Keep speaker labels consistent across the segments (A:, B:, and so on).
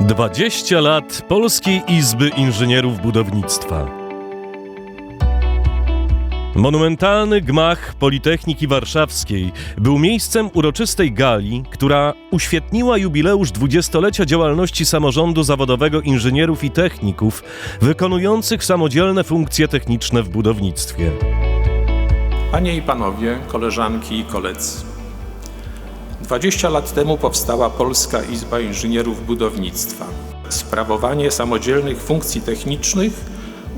A: 20 lat Polskiej Izby Inżynierów Budownictwa. Monumentalny gmach Politechniki Warszawskiej był miejscem uroczystej gali, która uświetniła jubileusz dwudziestolecia działalności samorządu zawodowego inżynierów i techników wykonujących samodzielne funkcje techniczne w budownictwie.
B: Panie i panowie, koleżanki i koledzy. 20 lat temu powstała Polska Izba Inżynierów Budownictwa. Sprawowanie samodzielnych funkcji technicznych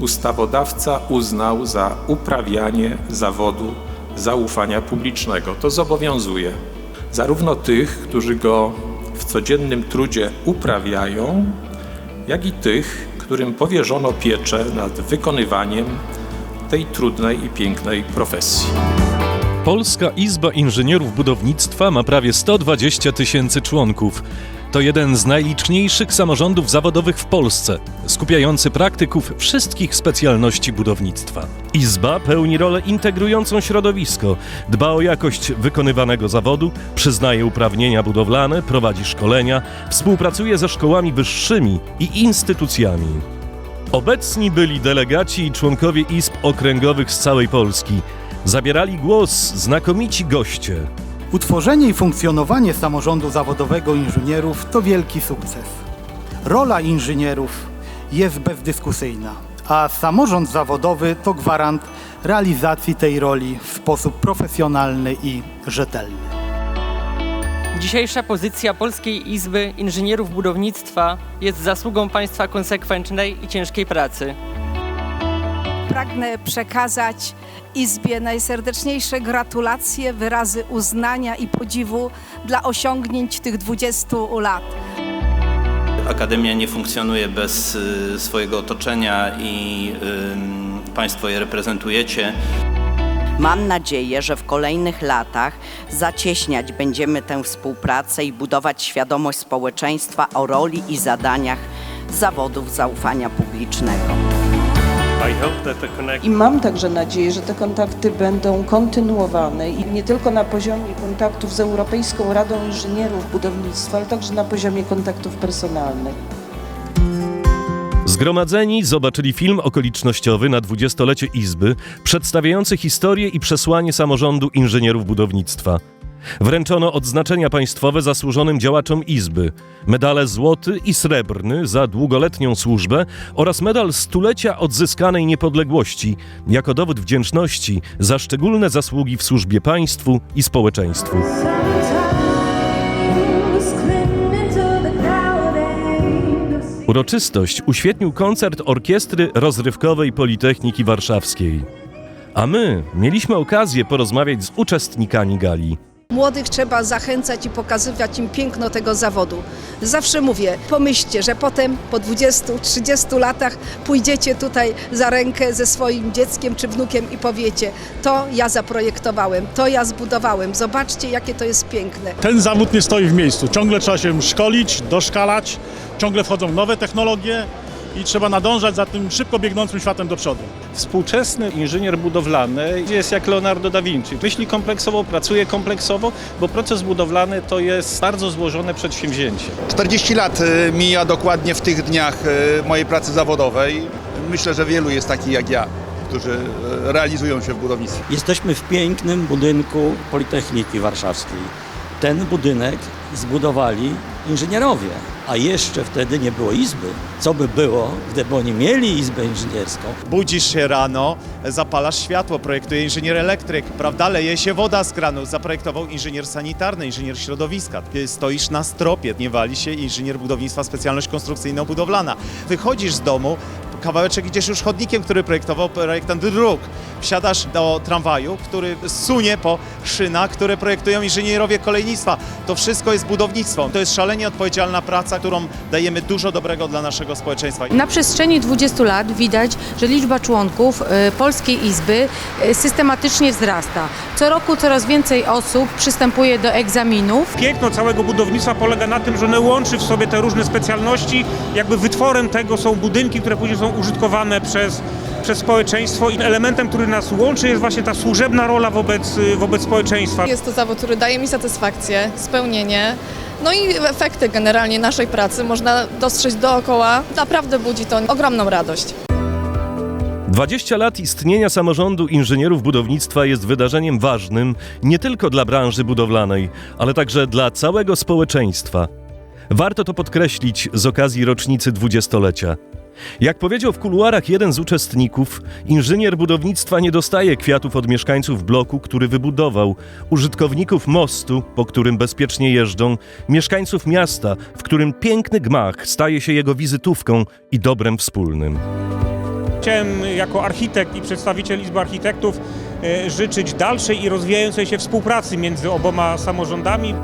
B: ustawodawca uznał za uprawianie zawodu zaufania publicznego. To zobowiązuje zarówno tych, którzy go w codziennym trudzie uprawiają, jak i tych, którym powierzono pieczę nad wykonywaniem tej trudnej i pięknej profesji.
A: Polska Izba Inżynierów Budownictwa ma prawie 120 tysięcy członków. To jeden z najliczniejszych samorządów zawodowych w Polsce, skupiający praktyków wszystkich specjalności budownictwa. Izba pełni rolę integrującą środowisko, dba o jakość wykonywanego zawodu, przyznaje uprawnienia budowlane, prowadzi szkolenia, współpracuje ze szkołami wyższymi i instytucjami. Obecni byli delegaci i członkowie izb okręgowych z całej Polski. Zabierali głos znakomici goście.
C: Utworzenie i funkcjonowanie samorządu zawodowego inżynierów to wielki sukces. Rola inżynierów jest bezdyskusyjna, a samorząd zawodowy to gwarant realizacji tej roli w sposób profesjonalny i rzetelny.
D: Dzisiejsza pozycja Polskiej Izby Inżynierów Budownictwa jest zasługą Państwa konsekwentnej i ciężkiej pracy.
E: Pragnę przekazać Izbie najserdeczniejsze gratulacje, wyrazy uznania i podziwu dla osiągnięć tych 20 lat.
F: Akademia nie funkcjonuje bez y, swojego otoczenia i y, Państwo je reprezentujecie.
G: Mam nadzieję, że w kolejnych latach zacieśniać będziemy tę współpracę i budować świadomość społeczeństwa o roli i zadaniach zawodów zaufania publicznego.
H: I mam także nadzieję, że te kontakty będą kontynuowane i nie tylko na poziomie kontaktów z Europejską Radą Inżynierów Budownictwa, ale także na poziomie kontaktów personalnych.
A: Zgromadzeni zobaczyli film okolicznościowy na dwudziestolecie Izby, przedstawiający historię i przesłanie samorządu inżynierów budownictwa. Wręczono odznaczenia państwowe zasłużonym działaczom Izby, medale złoty i srebrny za długoletnią służbę oraz medal stulecia odzyskanej niepodległości jako dowód wdzięczności za szczególne zasługi w służbie państwu i społeczeństwu. Uroczystość uświetnił koncert Orkiestry Rozrywkowej Politechniki Warszawskiej. A my mieliśmy okazję porozmawiać z uczestnikami gali.
E: Młodych trzeba zachęcać i pokazywać im piękno tego zawodu. Zawsze mówię, pomyślcie, że potem po 20-30 latach pójdziecie tutaj za rękę ze swoim dzieckiem czy wnukiem i powiecie, to ja zaprojektowałem, to ja zbudowałem, zobaczcie jakie to jest piękne.
I: Ten zawód nie stoi w miejscu. Ciągle trzeba się szkolić, doszkalać, ciągle wchodzą nowe technologie i trzeba nadążać za tym szybko biegnącym światem do przodu.
J: Współczesny inżynier budowlany jest jak Leonardo da Vinci. Myśli kompleksowo, pracuje kompleksowo, bo proces budowlany to jest bardzo złożone przedsięwzięcie.
K: 40 lat y, mija dokładnie w tych dniach y, mojej pracy zawodowej. Myślę, że wielu jest takich jak ja, którzy y, realizują się w budownictwie.
L: Jesteśmy w pięknym budynku Politechniki Warszawskiej. Ten budynek zbudowali inżynierowie, a jeszcze wtedy nie było izby. Co by było, gdyby oni mieli izbę inżynierską?
M: Budzisz się rano, zapalasz światło, projektuje inżynier elektryk, prawda, leje się woda z kranu, zaprojektował inżynier sanitarny, inżynier środowiska. Stoisz na stropie, nie wali się inżynier budownictwa, specjalność konstrukcyjno-budowlana. Wychodzisz z domu, kawałeczek idziesz już chodnikiem, który projektował projektant dróg. Wsiadasz do tramwaju, który sunie po szynach, które projektują inżynierowie kolejnictwa. To wszystko jest budownictwo. To jest szalenie odpowiedzialna praca, którą dajemy dużo dobrego dla naszego społeczeństwa.
N: Na przestrzeni 20 lat widać, że liczba członków y, Polskiej Izby y, systematycznie wzrasta. Co roku coraz więcej osób przystępuje do egzaminów.
O: Piękno całego budownictwa polega na tym, że one łączy w sobie te różne specjalności. Jakby wytworem tego są budynki, które później są użytkowane przez, przez społeczeństwo i elementem, który nas łączy jest właśnie ta służebna rola wobec, wobec społeczeństwa.
P: Jest to zawód, który daje mi satysfakcję, spełnienie. No i efekty generalnie naszej pracy można dostrzec dookoła. Naprawdę budzi to ogromną radość.
A: 20 lat istnienia samorządu inżynierów budownictwa jest wydarzeniem ważnym nie tylko dla branży budowlanej, ale także dla całego społeczeństwa. Warto to podkreślić z okazji rocznicy dwudziestolecia. Jak powiedział w kuluarach jeden z uczestników, inżynier budownictwa nie dostaje kwiatów od mieszkańców bloku, który wybudował, użytkowników mostu, po którym bezpiecznie jeżdżą, mieszkańców miasta, w którym piękny gmach staje się jego wizytówką i dobrem wspólnym.
O: Chciałem jako architekt i przedstawiciel Izby Architektów e, życzyć dalszej i rozwijającej się współpracy między oboma samorządami.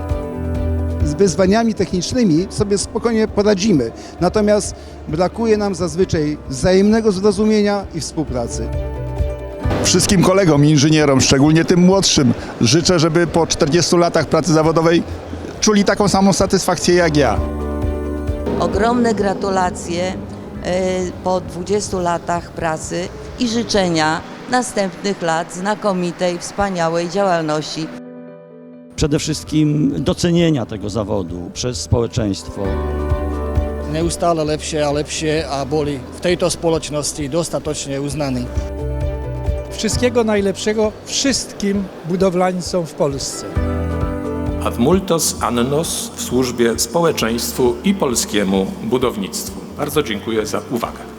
Q: Z wyzwaniami technicznymi sobie spokojnie poradzimy. Natomiast brakuje nam zazwyczaj wzajemnego zrozumienia i współpracy.
K: Wszystkim kolegom, inżynierom, szczególnie tym młodszym, życzę, żeby po 40 latach pracy zawodowej czuli taką samą satysfakcję jak ja.
R: Ogromne gratulacje e, po 20 latach pracy i życzenia następnych lat znakomitej, wspaniałej działalności.
L: Przede wszystkim docenienia tego zawodu przez społeczeństwo.
S: Neustále lepšie a lepšie a boli v tejto spoločnosti dostatočne uznaní.
T: Wszystkiego najlepszego wszystkim budowlańcom w Polsce.
B: Ad multos annos w służbie społeczeństwu i polskiemu budownictwu. Bardzo dziękuję za uwagę.